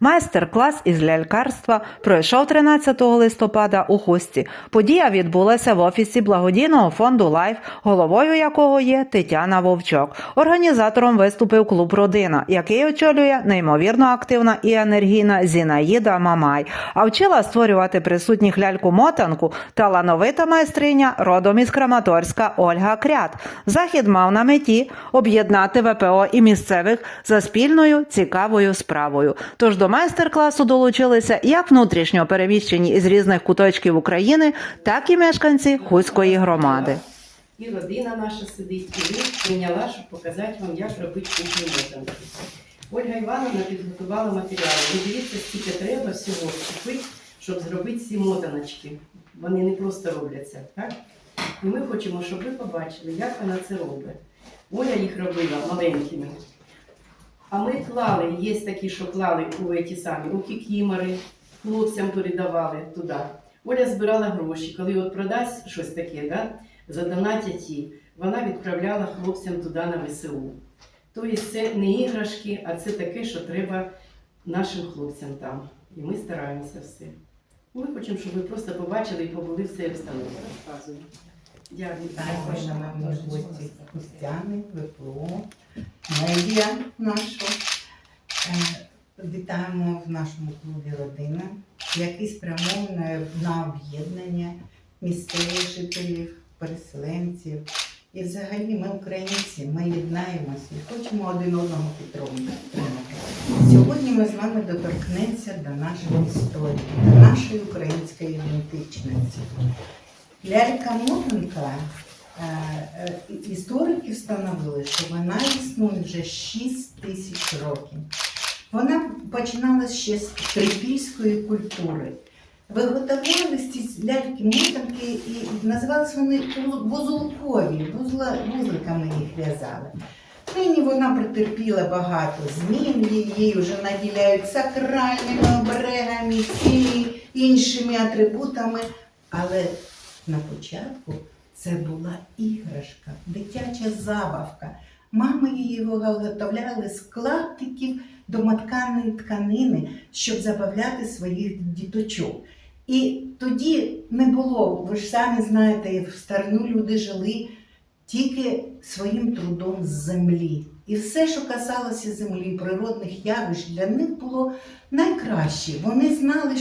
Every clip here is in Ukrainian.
Майстер-клас із лялькарства пройшов 13 листопада у Хусті. Подія відбулася в офісі благодійного фонду Лайф, головою якого є Тетяна Вовчок. Організатором виступив клуб Родина, який очолює неймовірно активна і енергійна Зінаїда Мамай. А вчила створювати присутніх ляльку-мотанку талановита майстриня родом із Краматорська Ольга Крят. Захід мав на меті об'єднати ВПО і місцевих за спільною цікавою справою. Тож до майстер-класу долучилися як внутрішньо переміщені із різних куточків України, так і мешканці Хуської громади. І родина наша сидить, і ви прийняла, щоб показати вам, як робити кухні мотанки. Ольга Івановна підготувала матеріали. Ви дивіться, скільки треба всього купити, щоб зробити ці мотаночки. Вони не просто робляться, так? І ми хочемо, щоб ви побачили, як вона це робить. Оля їх робила маленькими. А ми клали, є такі, що клали у ті самі, у кікімори, хлопцям передавали туди. Оля збирала гроші, коли от продасть щось таке, да, задонатять їй, вона відправляла хлопцям туди на ВСУ. Тобто це не іграшки, а це таке, що треба нашим хлопцям там. І ми стараємося все. Ми хочемо, щоб ви просто побачили і побули в цій установі. Дякую. Вітаємо, шановні гості Костяни, ВПО, медіа нашу. Е, Вітаємо в нашому клубі родина, який спрямований на об'єднання місцевих жителів, переселенців. І взагалі ми українці, ми єднаємося і хочемо один одного підтримувати. Сьогодні ми з вами доторкнемося до нашої історії, до нашої української ідентичності. Лялька-мотанка е, е, історики встановили, що вона існує вже 6 тисяч років. Вона починалася ще з трипільської культури. Виготовлялися ці ляльки-мотанки і називалися вони вузолкові, вузла, вузликами їх в'язали. Нині вона претерпіла багато змін, її вже наділяють сакральними оберегами, всіми іншими атрибутами. Але на початку це була іграшка, дитяча забавка. Мами її виготовляли з клаптиків домотканої тканини, щоб забавляти своїх діточок. І тоді не було, ви ж самі знаєте, в старину люди жили тільки своїм трудом з землі. І все, що касалося землі, природних явищ, для них було найкраще. Вони знали,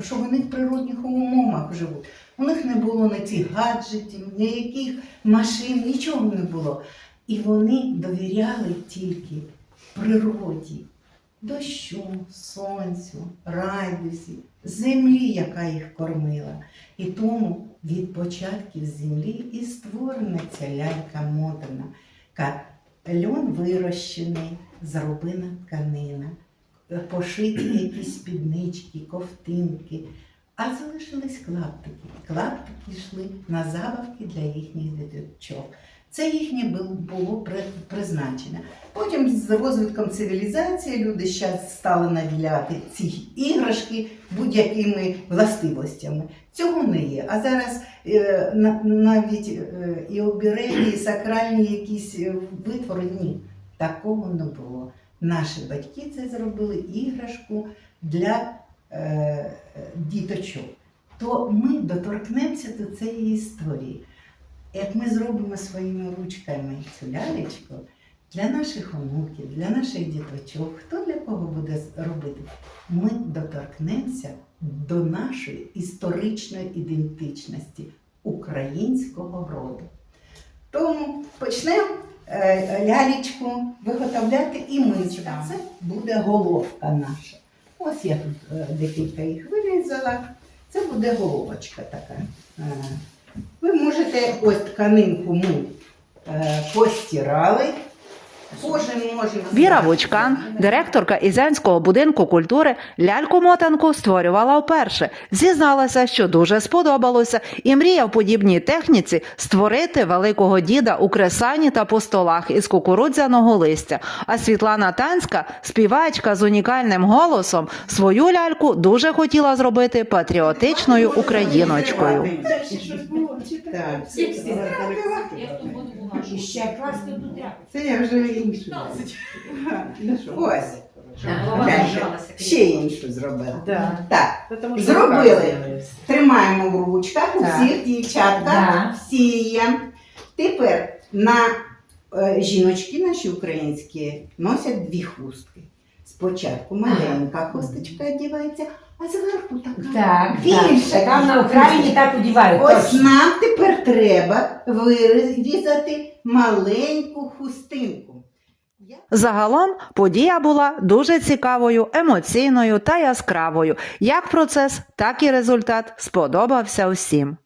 що вони в природних умовах живуть. У них не було ні цих гаджетів, ніяких машин, нічого не було. І вони довіряли тільки природі, дощу, сонцю, райдусі, землі, яка їх кормила. І тому від початків землі і створена ця лялька модерна. Льон вирощений, заробина тканина, пошиті якісь спіднички, ковтинки. А залишились клаптики. Клаптики йшли на забавки для їхніх діточок. Це їхнє було призначення. Потім з розвитком цивілізації люди зараз стали наділяти ці іграшки будь-якими властивостями. Цього не є. А зараз е, навіть е, і обереги, і сакральні якісь е, витвори ні. Такого не було. Наші батьки це зробили іграшку для діточок. То ми доторкнемося до цієї історії. Як ми зробимо своїми ручками цю лялечку для наших онуків, для наших діточок, хто для кого буде робити, ми доторкнемося до нашої історичної ідентичності українського роду. Тому почнемо е, лялечку виготовляти і ми. Це буде головка наша. Ось я тут е, декілька їх вирізала. Це буде головочка така. Е, ви можете ось тканинку ми е, постирали. Кожен може Віра Вучкан, директорка Ізянського будинку культури, ляльку-мотанку створювала вперше. Зізналася, що дуже сподобалося, і мріє в подібній техніці створити великого діда у кресані та по столах із кукурудзяного листя. А Світлана Танська, співачка з унікальним голосом, свою ляльку дуже хотіла зробити патріотичною україночкою. Так. І ще класти тут тряпку. Це я вже іншу. Ось. Так. держалася. Ще іншу зробила. Да. Так, Зробили. тримаємо в ручках у Так. всіх дівчатка. Да. Всі є. Тепер на е, жіночки наші українські носять дві хустки. Спочатку маленька хусточка одягається, а зверху така. Так, Більше. так. Там на Україні так одівають. Ось точно. нам тепер треба вирізати маленьку хустинку. Загалом подія була дуже цікавою, емоційною та яскравою. Як процес, так і результат сподобався всім.